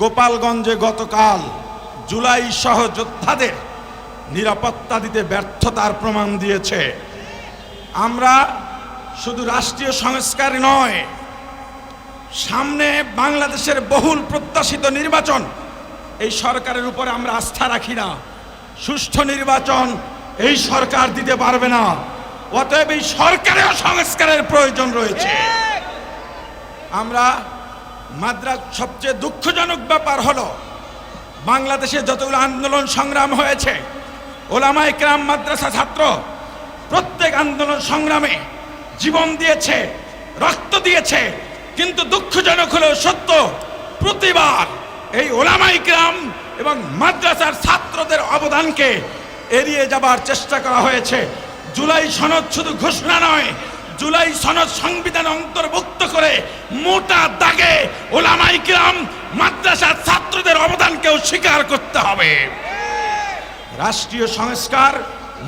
গোপালগঞ্জে গতকাল জুলাই সহ যোদ্ধাদের নিরাপত্তা দিতে ব্যর্থতার প্রমাণ দিয়েছে। আমরা শুধু রাষ্ট্রীয় সংস্কার নয়, সামনে বাংলাদেশের বহুল প্রত্যাশিত নির্বাচন, এই সরকারের উপরে আমরা আস্থা রাখি না। সুষ্ঠু নির্বাচন এই সরকার দিতে পারবে না। অতএব এই সরকারেও সংস্কারের প্রয়োজন রয়েছে। আমরা মাদ্রাস সবচেয়ে দুঃখজনক ব্যাপার হলো, বাংলাদেশে যতগুলো আন্দোলন সংগ্রাম হয়েছে, ওলামা ইকরাম মাদ্রাসা ছাত্র প্রত্যেক আন্দোলন সংগ্রামে জীবন দিয়েছে, রক্ত দিয়েছে, কিন্তু দুঃখজনক হলেও সত্য, প্রতিবার এই ওলামা ইকরাম এবং মাদ্রাসার ছাত্রদের অবদানকে এড়িয়ে যাবার চেষ্টা করা হয়েছে। জুলাই সনদ শুধু ঘোষণা নয় জুলাই সনদ সংবিধানে অন্তর্ভুক্ত করে মোটা দাগে ওলামাই কিরাম মাদ্রাসার ছাত্রদের অবদানকেও স্বীকার করতে হবে। রাষ্ট্রীয় সংস্কার,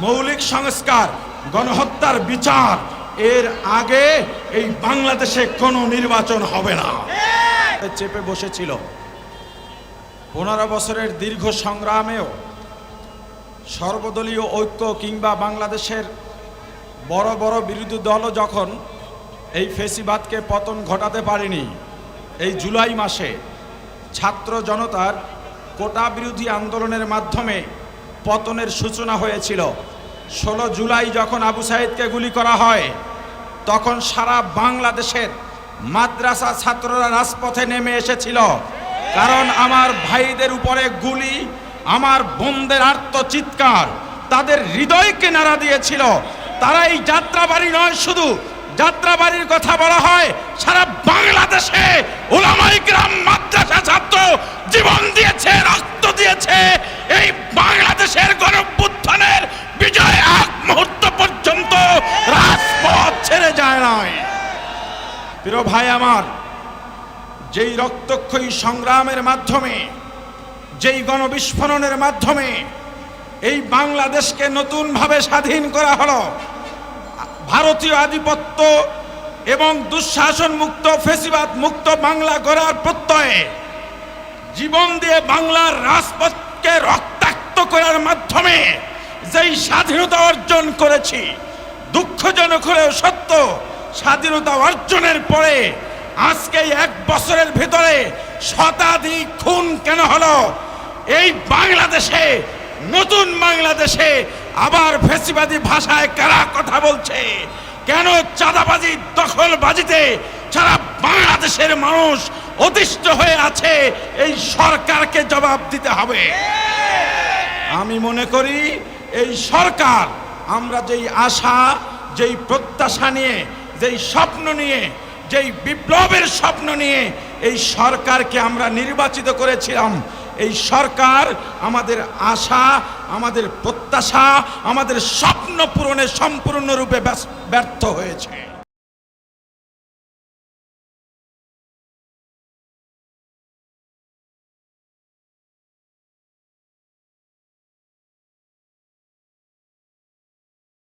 মৌলিক সংস্কার, গণহত্যার বিচার, এর আগে এই বাংলাদেশে কোনো নির্বাচন হবে না। চেপে বসেছিল। পনেরো বছরের দীর্ঘ সংগ্রামেও সর্বদলীয় ঐক্য কিংবা বাংলাদেশের বড় বড় বিরোধী দলও যখন এই ফেসিবাদকে পতন ঘটাতে পারেনি, এই জুলাই মাসে ছাত্র জনতার কোটা বিরোধী আন্দোলনের মাধ্যমে পতনের সূচনা হয়েছিল। ষোলো জুলাই যখন আবু সাইদকে গুলি করা হয়, তখন সারা বাংলাদেশের মাদ্রাসা ছাত্ররা রাজপথে নেমে এসেছিল। কারণ আমার ভাইদের উপরে গুলি, আমার বোনদের আর্তচিৎকার তাদের হৃদয়কে নাড়া দিয়েছিল। তারা এই যাত্রাবাড়ি নয় শুধু। যাত্রাবাড়ির কথা বলা হয়, সারা বাংলাদেশে ওলামাই গ্রাম মাদ্রাসা ছাত্র জীবন দিয়েছে, রক্ত দিয়েছে। এই বাংলাদেশের গণপুত্থানের বিজয় এক মুহূর্ত পর্যন্ত রাজপথ ছেড়ে যায় নয় প্রিয় ভাই আমার, যেই রক্তক্ষয়ী সংগ্রামের মাধ্যমে, যেই গণবিস্ফোরণের মাধ্যমে এই বাংলাদেশকে নতুনভাবে স্বাধীন করা হলো। ভারতীয় আধিপত্য এবং দুঃশাসন মুক্ত ফেসিবাদ মুক্ত বাংলা গড়ার প্রত্যয়ে জীবন দিয়ে বাংলার রাজপথকে রক্তাক্ত করার মাধ্যমে যেই স্বাধীনতা অর্জন করেছি, দুঃখজনক হলেও সত্য, স্বাধীনতা অর্জনের পরে আজকে এক বছরের ভিতরে শতাধিক খুন কেন হলো? এই বাংলাদেশে নতুন বাংলাদেশে আবার ফেসিবাদী ভাষায় কারা কথা বলছে? কেন চাঁদাবাজি দখলবাজিতে সারা বাংলাদেশের মানুষ অতিষ্ঠ হয়ে আছে, এই সরকারকে জবাব দিতে হবে? আমি মনে করি এই সরকার, আমরা যেই আশা, যেই প্রত্যাশা নিয়ে, যেই স্বপ্ন নিয়ে, যেই বিপ্লবের স্বপ্ন নিয়ে এই সরকারকে আমরা নির্বাচিত করেছিলাম এই সরকার আমাদের আশা আমাদের প্রত্যাশা আমাদের স্বপ্ন পূরণে সম্পূর্ণরূপে ব্যর্থ হয়েছে।